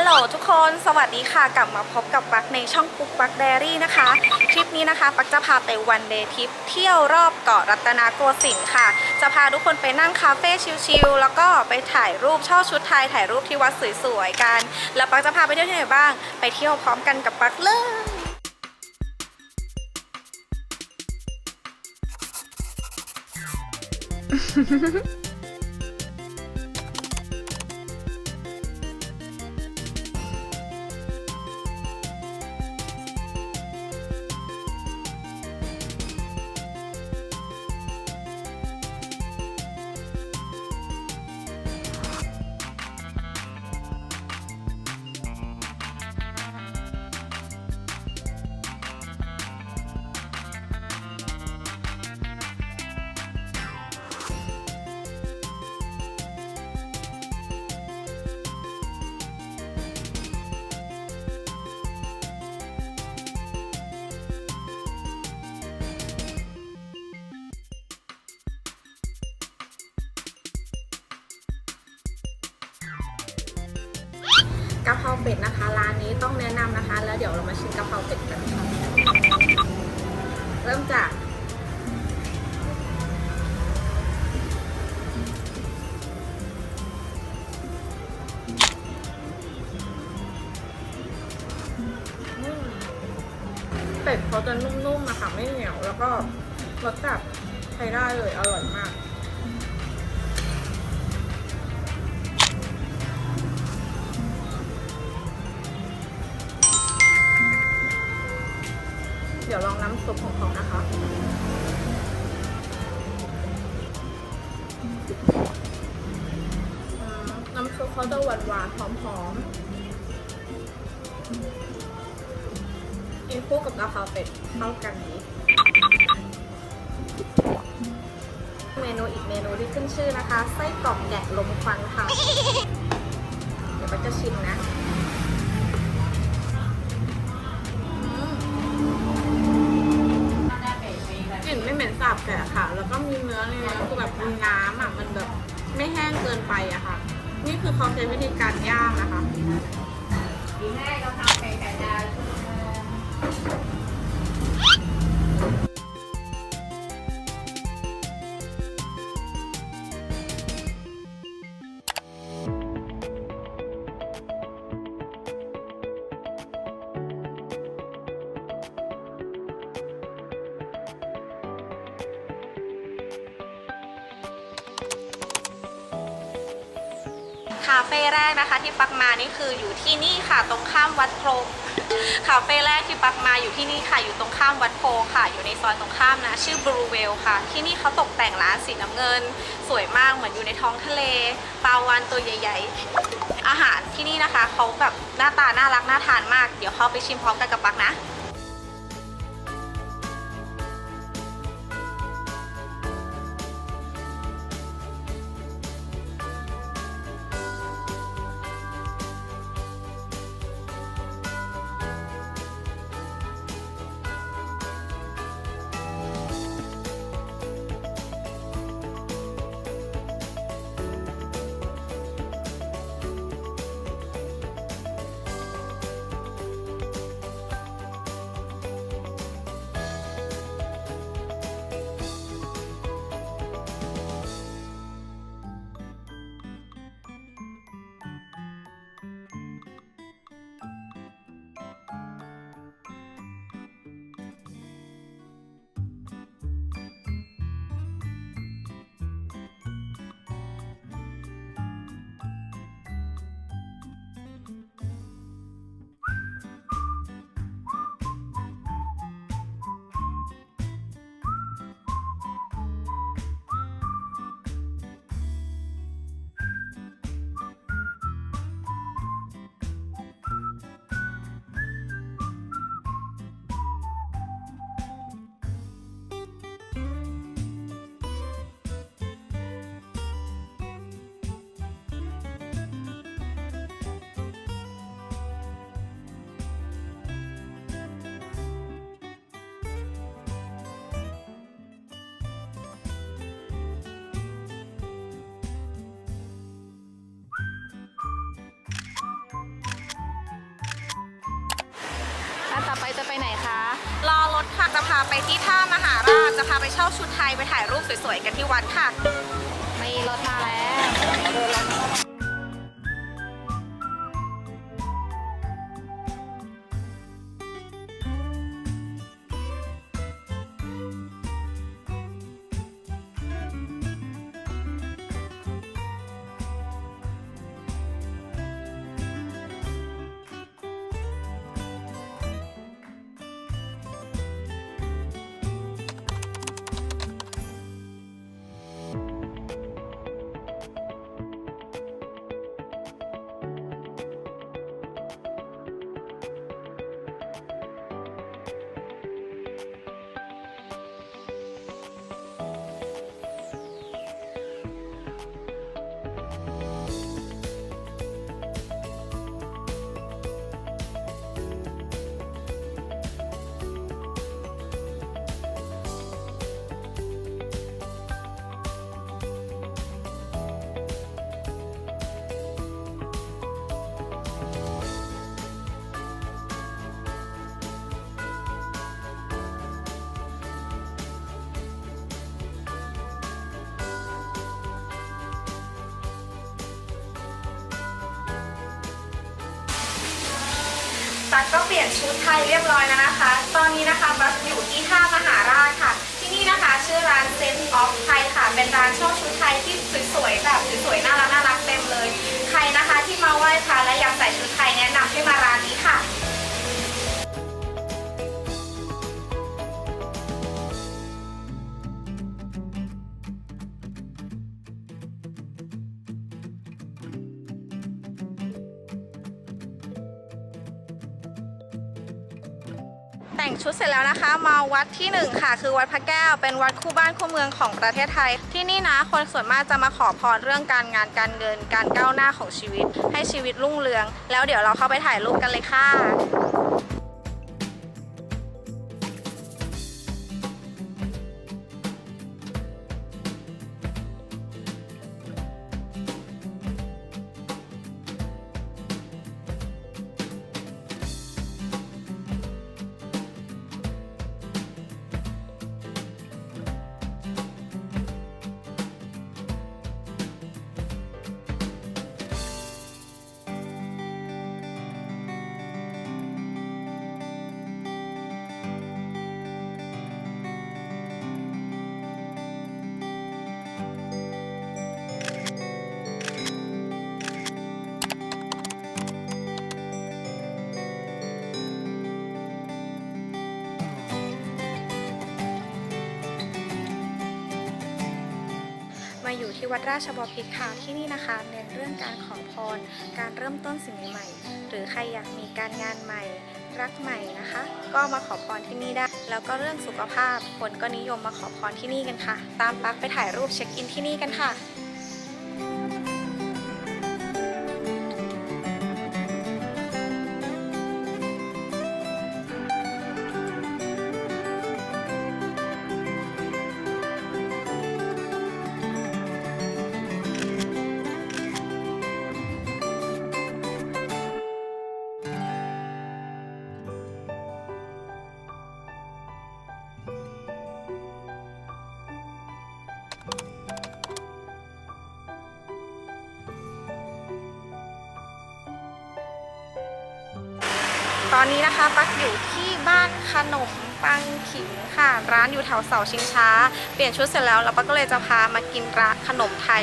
ฮัลโหลทุกคนสวัสดีค่ะ กลับมาพบกับปักในช่องปุ๊กปักแดรี่นะคะ คลิปนี้นะคะ ปักจะพาไปวันเดย์ทริปเที่ยวรอบเกาะรัตนโกสินทร์ค่ะ จะพาทุกคนไปนั่งคาเฟ่ชิลๆแล้วก็ไปถ่ายรูปเช่าชุดไทยถ่ายรูปที่วัดสวยๆกัน แล้วปักจะพาไปเที่ยวที่ไหนบ้าง ไปเที่ยวพร้อมกันกับปักเลย เป็ดนะคะ ร้านนี้ต้องแนะนำนะคะ แล้วเดี๋ยวเรามาชิมกะเพราเป็ดกันค่ะเริ่มจากเป็ดเขาจะนุ่มๆนะคะไม่เหนียวแล้วก็รสจัดใช้ได้เลยอร่อยมาก จะหวานหวานๆหอมหอมๆกินคู่กับกะเพาเป็ดเข้ากันดีเมนูอีกเมนูที่ขึ้นชื่อนะคะ ไส้กรอกแกะลมควันค่ะ เดี๋ยวไปจะชิมนะกลิ่นไม่เหม็นสาบแกะค่ะ แล้วก็มีเนื้อในเนื้อคือแบบมีน้ำอะ มันแบบไม่แห้งเกินไปอะค่ะ นี่คือเอเใช้วิธีการย่างนะคะง่ายเราทำเป็นไก่ดาว คาเฟ่แรกนะคะ ที่ปักมานี่คืออยู่ที่นี่ค่ะตรงข้ามวัดโพคาเฟ่แรกที่ปักมาอยู่ที่นี่ค่ะอยู่ตรงข้ามวัดโพค่ะ อยู่ในซอยตรงข้ามนะ ชื่อบรูเวลค่ะ ที่นี่เขาตกแต่งร้านสีน้ำเงิน สวยมากเหมือนอยู่ในท้องทะเลปลาวานตัวใหญ่ ๆ อาหารที่นี่นะคะเขาแบบหน้าตาน่ารักน่าทานมาก เดี๋ยวเข้าไปชิมพร้อมกันกับปักนะ ต่อไปจะไปไหนคะ รอรถค่ะ จะพาไปที่ท่ามหาราช จะพาไปเช่าชุดไทยไปถ่ายรูปสวยๆกันที่วัดค่ะัสก็เปลี่ยนชุดไทยเรียบร้อยแล้วนะคะ ตอนนี้นะคะบัสอยู่ที่ท่ามหาราชค่ะ ที่นี่นะคะชื่อร้านเซนต์ออฟไทยค่ะ เป็นร้านเช่าชุดไทยที่สวยๆแบบสวยๆน่ารักน่ารักเต็มเลย ใครนะคะที่มาไหว้พระและอยากใส่ชุดไทยแนะนำให้มาร้านนี้ค่ะ ชุดเสร็จแล้วนะคะ มาวัดที่หนึ่งค่ะคือวัดพระแก้วเป็นวัดคู่บ้านคู่เมืองของประเทศไทย ที่นี่นะคนส่วนมากจะมาขอพรเรื่องการงานการเงิน การก้าวหน้าของชีวิต ให้ชีวิตรุ่งเรือง แล้วเดี๋ยวเราเข้าไปถ่ายรูปกันเลยค่ะ ที่วัดราชบพิตรค่ะที่นี่นะคะเน้นเรื่องการขอพร การเริ่มต้นสิ่งใหม่ๆ หรือใครอยากมีการงานใหม่ รักใหม่นะคะ ก็มาขอพรที่นี่ได้ แล้วก็เรื่องสุขภาพคนก็นิยมมาขอพรที่นี่กันค่ะ ตามปักไปถ่ายรูปเช็คอินที่นี่กันค่ะ อนนี้นะคะปักอยู่ที่บ้านขนมปังขิงค่ะ ร้านอยู่แถวเสาชิงช้า เปลี่ยนชุดเสร็จแล้วแล้วปักก็เลยจะพามากินร้านขนมไทย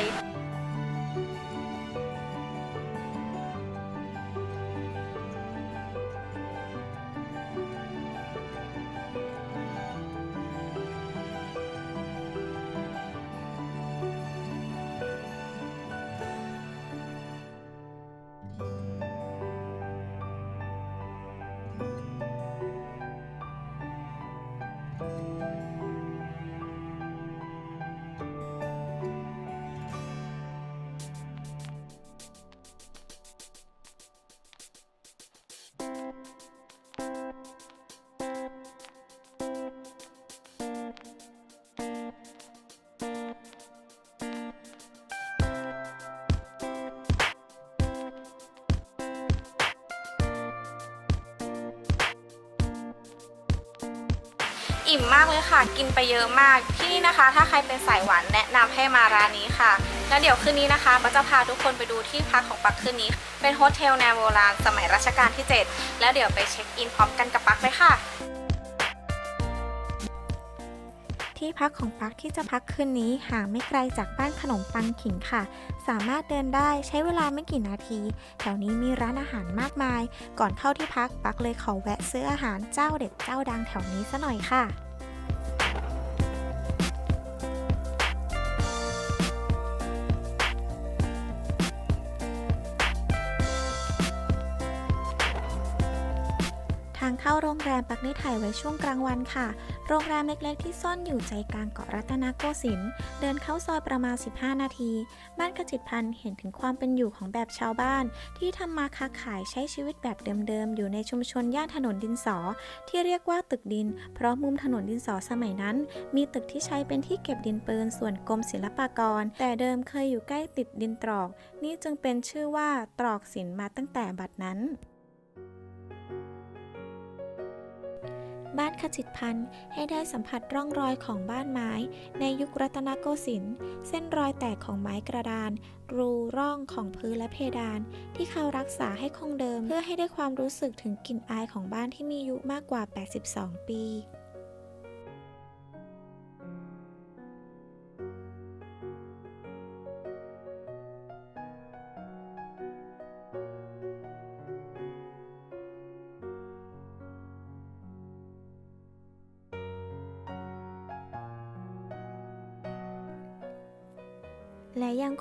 อิ่มมากเลยค่ะ กินไปเยอะมาก ที่นี่นะคะ ถ้าใครเป็นสายหวานแนะนำให้มาร้านนี้ค่ะ แล้วเดี๋ยวคืนนี้นะคะปักจะพาทุกคนไปดูที่พักของปักคืนนี้ เป็นโฮเทลแนวโบราณสมัยรัชกาลที่ 7 แล้วเดี๋ยวไปเช็คอินพร้อมกันกับปักเลยค่ะ ที่พักของปักที่จะพักคืนนี้ห่างไม่ไกลจากบ้านขนมปังขิงค่ะ สามารถเดินได้ใช้เวลาไม่กี่นาที แถวนี้มีร้านอาหารมากมาย ก่อนเข้าที่พักปักเลยขอแวะซื้ออาหารเจ้าเด็ดเจ้าดังแถวนี้ซะหน่อยค่ะ เข้าโรงแรมปักได้ถ่ายไว้ช่วงกลางวันค่ะ โรงแรมเล็กๆที่ซ่อนอยู่ใจกลางเกาะรัตนโกสินทร์เดินเข้าซอยประมาณ 15 นาที บ้านขจิตพันธ์เห็นถึงความเป็นอยู่ของแบบชาวบ้าน ที่ทำมาค้าขายใช้ชีวิตแบบเดิมๆ อยู่ในชุมชนย่านถนนดินสอ ที่เรียกว่าตึกดิน เพราะมุมถนนดินสอสมัยนั้น มีตึกที่ใช้เป็นที่เก็บดินปืนส่วนกรมศิลปากร แต่เดิมเคยอยู่ใกล้ติดดินตรอก นี่จึงเป็นชื่อว่าตรอกสินมาตั้งแต่บัดนั้น บ้านขจิตพันธ์ให้ได้สัมผัสร่องรอยของบ้านไม้ ในยุครัตนโกสินทร์เส้นรอยแตกของไม้กระดาน รูร่องของพื้นและเพดาน ที่เขารักษาให้คงเดิม เพื่อให้ได้ความรู้สึกถึงกลิ่นอายของบ้านที่มีอายุมากกว่า 82 ปี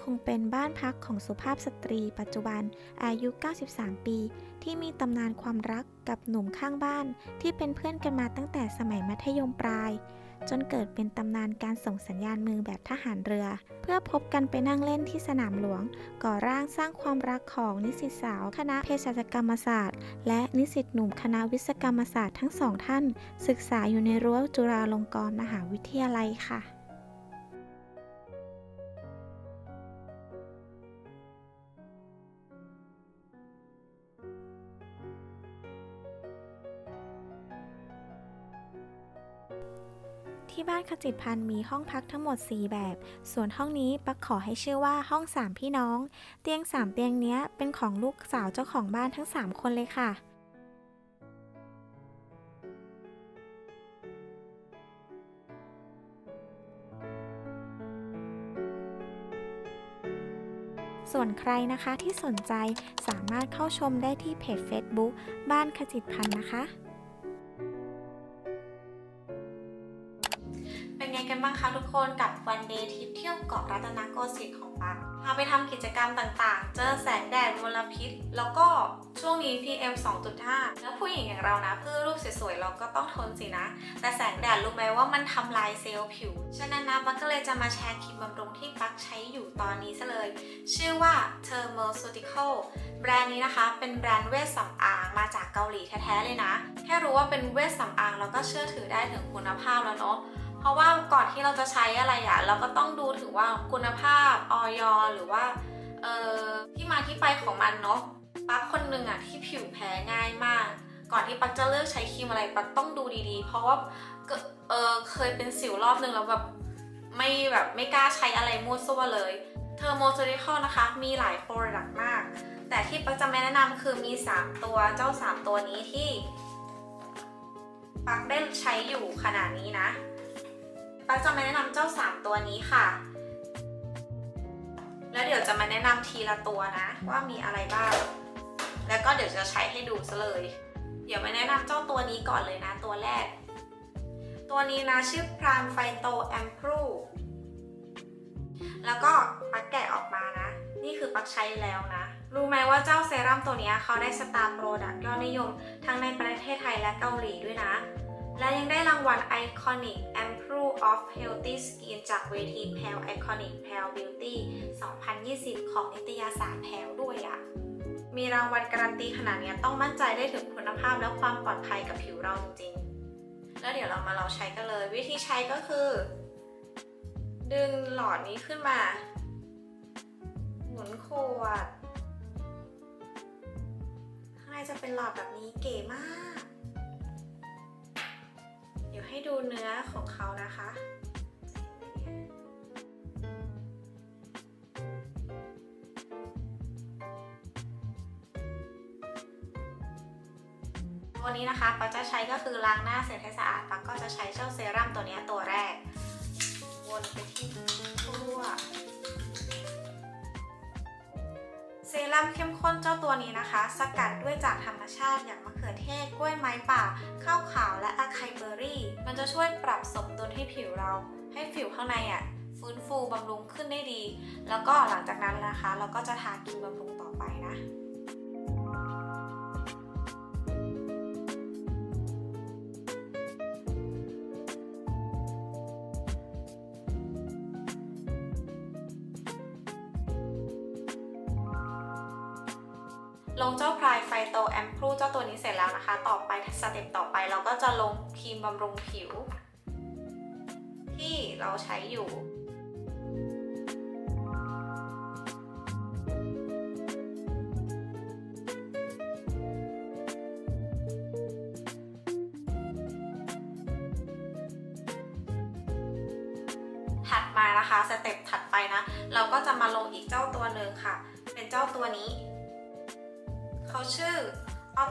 คงเป็นบ้านพักของสุภาพสตรีปัจจุบันอายุ 93 ปี ที่มีตำนานความรักกับหนุ่มข้างบ้าน ที่เป็นเพื่อนกันมาตั้งแต่สมัยมัธยมปลาย จนเกิดเป็นตำนานการส่งสัญญาณมือแบบทหารเรือ เพื่อพบกันไปนั่งเล่นที่สนามหลวง ก่อร่างสร้างความรักของนิสิตสาวคณะเภสัชกรรมศาสตร์ และนิสิตหนุ่มคณะวิศกรรมศาสตร์ทั้งสองท่าน ศึกษาอยู่ในรั้วจุฬาลงกรณ์มหาวิทยาลัยค่ะ ที่บ้านขจิตพันธ์มีห้องพักทั้งหมด 4 แบบ ส่วนห้องนี้ปักขอให้ชื่อว่าห้อง 3 พี่น้อง เตียง 3 เตียงเนี้ยเป็นของลูกสาวเจ้าของบ้านทั้ง 3 คนเลยค่ะส่วนใครนะคะที่สนใจสามารถเข้าชมได้ที่เพจ Facebook บ้านขจิตพันธ์นะคะ เกาะรัตนโกสินทร์ของปักพาไปทำกิจกรรมต่างๆ เจอแสงแดดมลพิษ แล้วก็ช่วงนี้ PM 2.5 แล้วผู้หญิงอย่างเรานะ เพื่อรูปสวยๆ เราก็ต้องทนสินะ แต่แสงแดดรู้ไหมว่ามันทำลายเซลล์ผิว ฉะนั้นนะปักก็เลยจะมาแชร์ครีมบำรุงที่ปักใช้อยู่ตอนนี้ซะเลย ชื่อว่า Thermoceutical แบรนด์นี้นะคะเป็นแบรนด์เวชสำอางมาจากเกาหลีแท้ๆเลยนะ แค่รู้ว่าเป็นเวชสำอางเราก็เชื่อถือได้ถึงคุณภาพแล้วเนาะ ราะว่าก่อนที่เราจะใช้อะไรอะเราก็ต้องดูถึงว่าคุณภาพออยหรือว่าเออที่มาที่ไปของมันเนาะปั๊บคนหนึ่งอะที่ผิวแพ้ง่ายมาก ก่อนที่ปั๊บจะเลือกใช้ครีมอะไรปั๊บต้องดูดีๆ เพราะว่าเออเคยเป็นสิวรอบนึงแล้วแบบไม่แบบไม่กล้าใช้อะไรมั่วซั่วเลยเทอร์โมโซลิคอลนะคะ มีหลายโปรดักต์มาก แต่ที่ปั๊บจะแนะนำคือมี 3 ตัวเจ้า 3 ตัวนี้ที่ ปั๊บได้ใช้อยู่ขนาดนี้นะ ปักจะมาแนะนำเจ้า 3 ตัวนี้ค่ะ แล้วเดี๋ยวจะมาแนะนำทีละตัวนะ ว่ามีอะไรบ้าง แล้วก็เดี๋ยวจะใช้ให้ดูซะเลย เดี๋ยวมาแนะนำเจ้าตัวนี้ก่อนเลยนะตัวแรก ตัวนี้นะชื่อพรามไฟโตแอมพรูแล้วก็ปักแกะออกมานะ นี่คือปักใช้แล้วนะ รู้ไหมว่าเจ้าเซรั่มตัวนี้เขาได้สตาร์โปรดักต์ยอดนิยม ทั้งในประเทศไทยและเกาหลีด้วยนะ และยังได้รางวัล Iconic Improve of Healthy Skin จากเวที Pale Iconic Pale Beauty 2020 ของนิตยสาร Pale ด้วยอะ่ะมีรางวัลการันตีขนาดนี้ต้องมั่นใจได้ถึงคุณภาพและความปลอดภัยกับผิวเราจริงๆ แล้วเดี๋ยวเรามาลองใช้กันเลย วิธีใช้ก็คือ ดึงหลอดนี้ขึ้นมา หมุนขวด ข้างในจะเป็นหลอดแบบนี้เก๋มาก ดี๋ยวให้ดูเนื้อของเขานะคะตัวนี้นะคะปักจะใช้ก็คือล้างหน้าเสร็จให้สะอาดปักก็จะใช้เจ้าเซรั่มตัวนี้ตัวแรก วนไปที่ทั่ว รั่มเข้มข้นเจ้าตัวนี้นะคะ สกัดด้วยจากธรรมชาติอย่างมะเขือเทศ กล้วยไม้ป่า ข้าวขาวและอะไคเบอร์รี่ มันจะช่วยปรับสมดุลให้ผิวเรา ให้ผิวข้างในอะฟื้นฟูบำรุงขึ้นได้ดี แล้วก็หลังจากนั้นนะคะ เราก็จะทาครีมบำรุงต่อไปนะ ลงเจ้าพรายไฟโตแอมพลูเจ้าตัวนี้เสร็จแล้วนะคะ ต่อไปสเต็ปต่อไปเราก็จะลงครีมบำรุงผิว ที่เราใช้อยู่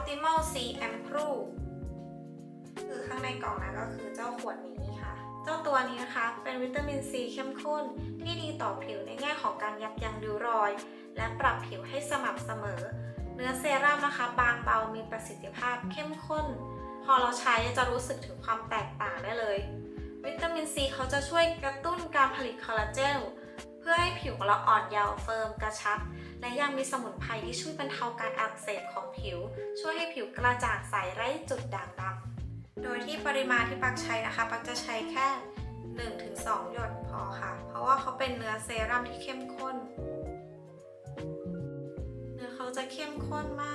Optimal C Improve คือข้างในกล่องนะก็คือเจ้าขวดนี้ค่ะ เจ้าตัวนี้นะคะ เป็นวิตามินซีเข้มข้น ที่ดีต่อผิวในแง่ของการยับยั้งริ้วรอย และปรับผิวให้สม่ำเสมอ เนื้อเซรั่มนะคะ บางเบามีประสิทธิภาพเข้มข้น พอเราใช้จะรู้สึกถึงความแตกต่างได้เลย วิตามินซีเขาจะช่วยกระตุ้นการผลิตคอลลาเจนเพื่อให้ผิวของเราอ่อนเยาว์เฟิร์มกระชับ และยังมีสมุนไพรที่ช่วยบรรเทาการอักเสบของผิว ช่วยให้ผิวกระจ่างใสไร้จุดด่างดำโดยที่ปริมาณที่ปักใช้นะคะ ปักจะใช้แค่ 1-2 หยดพอค่ะ เพราะว่าเขาเป็นเนื้อเซรั่มที่เข้มข้น เนื้อเขาจะเข้มข้นมาก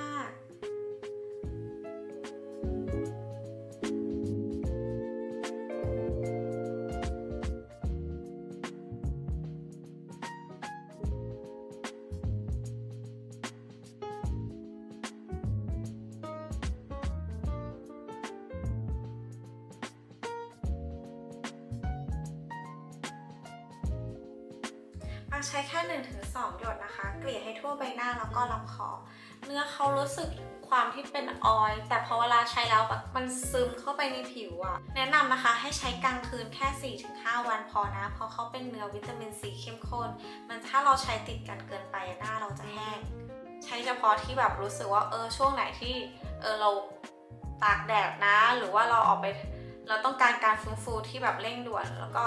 ใช้แค่1นถึงสหยดนะคะ เกลี่ยให้ทั่วใบหน้าแล้วก็ลำคอ เนื้อเขารู้สึกความที่เป็นออยล์แต่พอเวลาใช้แล้วแบบมันซึมเข้าไปในผิวอะแนะนำนะคะให้ใช้กลางคืนแค่ 4-5 วันพอนะ เพราะเขาเป็นเนื้อวิตามินซีเข้มข้น มันถ้าเราใช้ติดกันเกินไปหน้าเราจะแห้ง ใช้เฉพาะที่แบบรู้สึกว่าเออช่วงไหนที่เออเราตากแดดนะ หรือว่าเราออกไปเราต้องการการฟื้นฟูที่แบบเร่งด่วน แล้วก็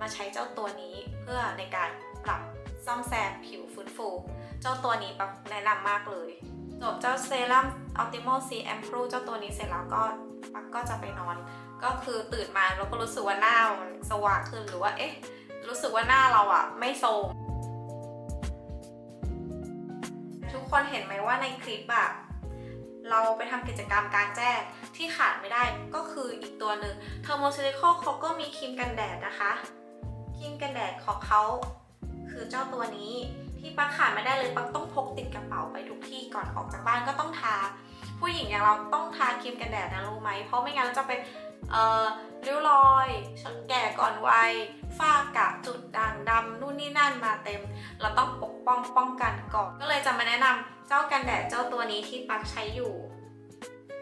มาใช้เจ้าตัวนี้เพื่อในการปรับ ซ่อมแซมผิวฟื้นฟู เจ้าตัวนี้ปักแนะนำมากเลย จบเจ้าเซรั่ม Optimal C Improve เจ้าตัวนี้เสร็จแล้วก็ปักก็จะไปนอน ก็คือตื่นมาเราก็รู้สึกว่าหน้ามันสว่างขึ้นหรือว่าเอ๊ะ รู้สึกว่าหน้าเราอะไม่โทมทุกคนเห็นไหมว่าในคลิปอะเราไปทำกิจกรรมกลางแจ้งที่ขาดไม่ได้ก็คืออีกตัวหนึ่ง t h e r m o c y c l e เขาก็มีครีมกันแดดนะคะครีมกันแดดของเขา คือเจ้าตัวนี้ที่ปักขาดไม่ได้เลยปักต้องพกติดกระเป๋าไปทุกที่ก่อนออกจากบ้านก็ต้องทา ผู้หญิงอย่างเราต้องทาครีมกันแดดนะรู้ไหม เพราะไม่งั้นเราจะเป็นเออริ้วรอยแก่ก่อนวัยฝ้ากระจุดด่างดำนู่นนี่นั่นมาเต็ม เราต้องปกป้องป้องกันก่อน ก็เลยจะมาแนะนำเจ้ากันแดดเจ้าตัวนี้ที่ปักใช้อยู่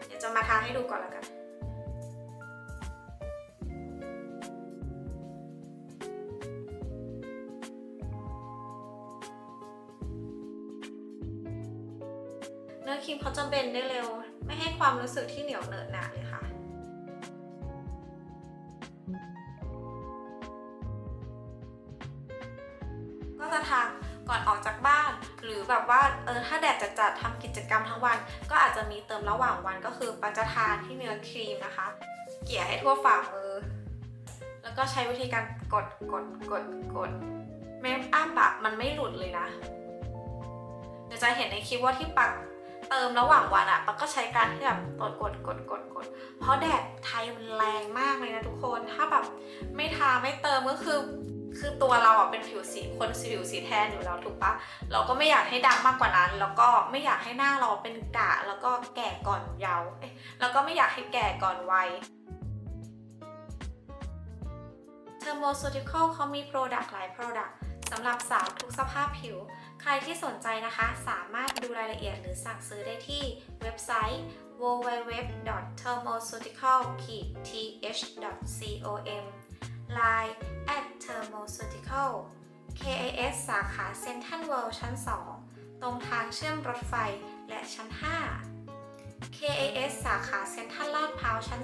เดี๋ยวจะมาทาให้ดูก่อนล้วกัน เนื้อครีมเขาจะเบนได้เร็ว ไม่ให้ความรู้สึกที่เหนียวเหนอะหนะเลยค่ะ ก็จะทาก่อนออกจากบ้าน หรือแบบว่าเออถ้าแดดจัดๆทำกิจกรรมทั้งวัน ก็อาจจะมีเติมระหว่างวันก็คือปันจทานที่เนื้อครีมนะคะ เกลี่ยให้ทั่วฝ่ามือ แล้วก็ใช้วิธีการกดกดกดกดเมคอัพอะมันไม่หลุดเลยนะเดี๋ยวจะเห็นในคลิปว่าที่ปัก เติมระหว่างวันอะปักก็ใช้การที่แบบกดกดกดกดกดเพราะแดดไทยมันแรงมากเลยนะทุกคน ถ้าแบบไม่ทาไม่เติมก็คือ คือตัวเราอะเป็นผิวสีคนผิวสีแทนอยู่แล้วถูกปะเราก็ไม่อยากให้ดำมากกว่านั้น แล้วก็ไม่อยากให้หน้าเราเป็นกะแล้วก็แก่ก่อนเยาว์แล้วก็ไม่อยากให้แก่ก่อนวัย Thermoceutical เขามี Product หลาย Product สำหรับสาวทุกสภาพผิว ใครที่สนใจนะคะ สามารถดูรายละเอียดหรือสั่งซื้อได้ที่เว็บไซต์ www.thermoceutical-th.com Line at thermoceutical KAS สาขาเซ็นทรัลเวิลด์ชั้น 2 ตรงทางเชื่อมรถไฟและชั้น 5 KAS สาขาเซ็นทรัลลาดพร้าวชั้น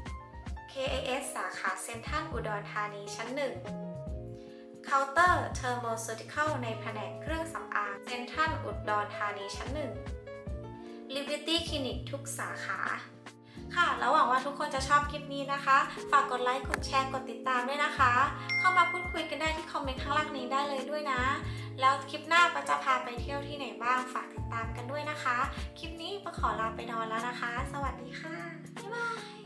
2 KAS สาขาเซ็นทรัลอุดรธานีชั้น 1 เคาน์เตอร์เทอร์โมซูติคอลในแผนกเครื่องสำอางเซ็นทรัลอุดรธานีชั้น1 Liberty Clinic ทุกสาขาค่ะแล้วหวังว่าทุกคนจะชอบคลิปนี้นะคะ ฝากกดไลค์ กดแชร์ กดติดตามด้วยนะคะ เข้ามาพูดคุยกันได้ที่คอมเมนต์ข้างล่างนี้ได้เลยด้วยนะ แล้วคลิปหน้าปะจะพาไปเที่ยวที่ไหนบ้าง ฝากติดตามกันด้วยนะคะ คลิปนี้ปะขอลาไปนอนแล้วนะคะ สวัสดีค่ะ บ๊ายบาย